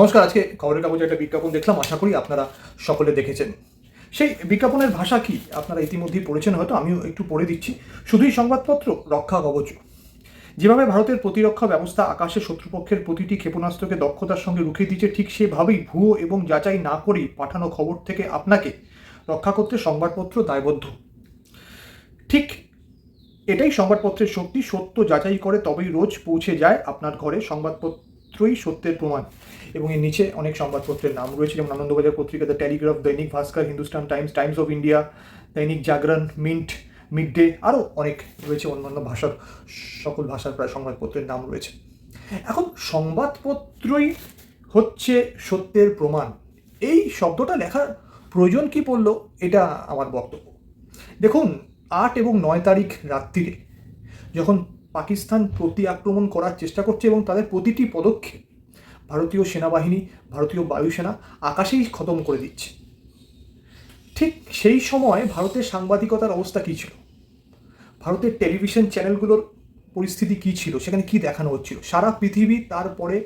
নমস্কার, আজকে খবরের কাগজে একটা বিজ্ঞাপন দেখলাম, আশা করি আপনারা সকলে দেখেছেন। সেই বিজ্ঞাপনের ভাষা কি? আপনারা ইতিমধ্যেই পড়েছেন হয়তো, আমিও একটু পড়ে দিচ্ছি। শুধুই সংবাদপত্র, রক্ষা কবচ যেভাবে ভারতের প্রতিরক্ষা ব্যবস্থা আকাশে শত্রুপক্ষের প্রতিটি ক্ষেপণাস্ত্রকে দক্ষতার সঙ্গে রুখে দিচ্ছে ঠিক সেভাবেই ভুয়ো এবং যাচাই না করেই পাঠানো খবর থেকে আপনাকে রক্ষা করতে সংবাদপত্র দায়বদ্ধ। ঠিক এটাই সংবাদপত্রের শক্তি, সত্য যাচাই করে তবেই রোজ পৌঁছে যায় আপনার ঘরে সংবাদপত্রই সত্যের প্রমাণ। এবং এর নিচে অনেক সংবাদপত্রের নাম রয়েছে, যেমন আনন্দবাজার পত্রিকা the Telegraph Dainik Bhaskar, Hindustan Times Times of India, Dainik Jagran, Mint, mid day আরও অনেক রয়েছে অন্যান্য ভাষার, সকল ভাষার প্রায় সংবাদপত্রের নাম রয়েছে। এখন সংবাদপত্রই হচ্ছে সত্যের প্রমাণ। এই শব্দটা লেখার প্রয়োজন কি পড়ল, এটা আমার বক্তব্য। দেখুন, আট এবং নয় তারিখ রাত্রিরে, যখন পাকিস্তান প্রতি আক্রমণ করার চেষ্টা করছে এবং তাদের প্রতিটি পদক্ষেপ ভারতীয় সেনাবাহিনী, ভারতীয় বায়ুসেনা আকাশেই খতম করে দিচ্ছে। ঠিক সেই সময় ভারতের সাংবাদিকতার অবস্থা কী ছিল? ভারতের টেলিভিশন চ্যানেলগুলোর পরিস্থিতি কী ছিল? সেখানে কী দেখানো হচ্ছিল? সারা পৃথিবী তারপরে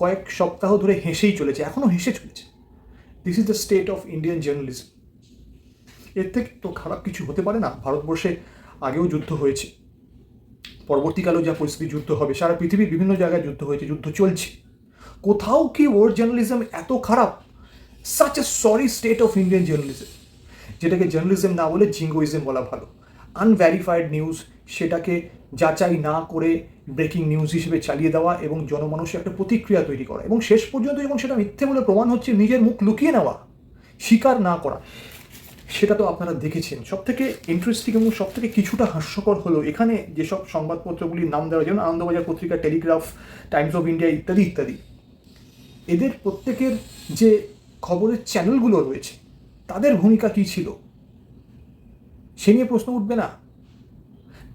কয়েক সপ্তাহ ধরে হেসেই চলেছে এখনও হেসে চলেছে। This is the state of Indian journalism এর থেকে তো খারাপ কিছু হতে পারে না। ভারতবর্ষে আগেও যুদ্ধ হয়েছে। পরবর্তীকালেও যা পরিস্থিতি যুদ্ধ হবে, সারা পৃথিবীর বিভিন্ন জায়গায় যুদ্ধ হয়েছে, যুদ্ধ চলছে। কোথাও কি ওয়ার্ড জার্নালিজম এত খারাপ? Such a sorry state of Indian journalism যেটাকে জার্নালিজম না বলে জিঙ্গোইজম বলা ভালো। আনভ্যারিফাইড নিউজ সেটাকে যাচাই না করে ব্রেকিং নিউজ হিসেবে চালিয়ে দেওয়া এবং জনমানুষের একটা প্রতিক্রিয়া তৈরি করা। এবং শেষ পর্যন্ত যখন সেটা মিথ্যে বলে প্রমাণ হচ্ছে, নিজের মুখ লুকিয়ে নেওয়া, স্বীকার না করা। সেটা তো আপনারা দেখেছেন। সব থেকে ইন্টারেস্টিং এবং সব থেকে কিছুটা হাস্যকর হলো এখানে যেসব সংবাদপত্রগুলির নাম দেওয়া, যেমন আনন্দবাজার পত্রিকা টেলিগ্রাফ টাইমস অফ ইন্ডিয়া ইত্যাদি ইত্যাদি। এদের প্রত্যেকের যে খবরের চ্যানেলগুলো রয়েছে, তাদের ভূমিকা কী ছিল? সে নিয়ে প্রশ্ন উঠবে না।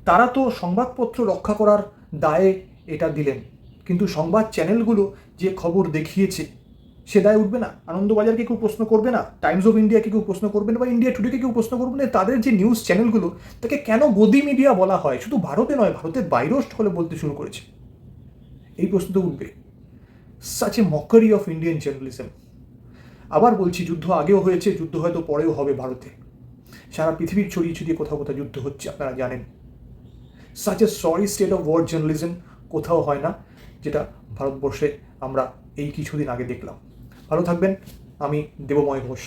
তারা তো সংবাদপত্র রক্ষা করার দায়ে এটা দিলেন। কিন্তু সংবাদ চ্যানেলগুলো যে খবর দেখিয়েছে সে দায় উঠবে না, আনন্দবাজারকে কেউ প্রশ্ন করবে না টাইমস অফ ইন্ডিয়াকে কেউ প্রশ্ন করবে না, বা ইন্ডিয়া টুডেকে কেউ প্রশ্ন করবে না, তাদের যে নিউজ চ্যানেলগুলো তাকে কেন গদি মিডিয়া বলা হয়? শুধু ভারতে নয় ভারতের বাইরেও হলে বলতে শুরু করেছে। এই প্রশ্ন তো উঠবে। Such a mockery of Indian journalism আবার বলছি, যুদ্ধ আগেও হয়েছে, যুদ্ধ হয়তো পরেও হবে ভারতে। সারা পৃথিবীর ছড়িয়ে ছড়িয়ে কোথাও কোথাও যুদ্ধ হচ্ছে, আপনারা জানেন। Such a sorry state of word journalism কোথাও হয় না, যেটা ভারতবর্ষে আমরা এই কিছুদিন আগে দেখলাম। ভালো থাকবেন আমি দেবময় ঘোষ।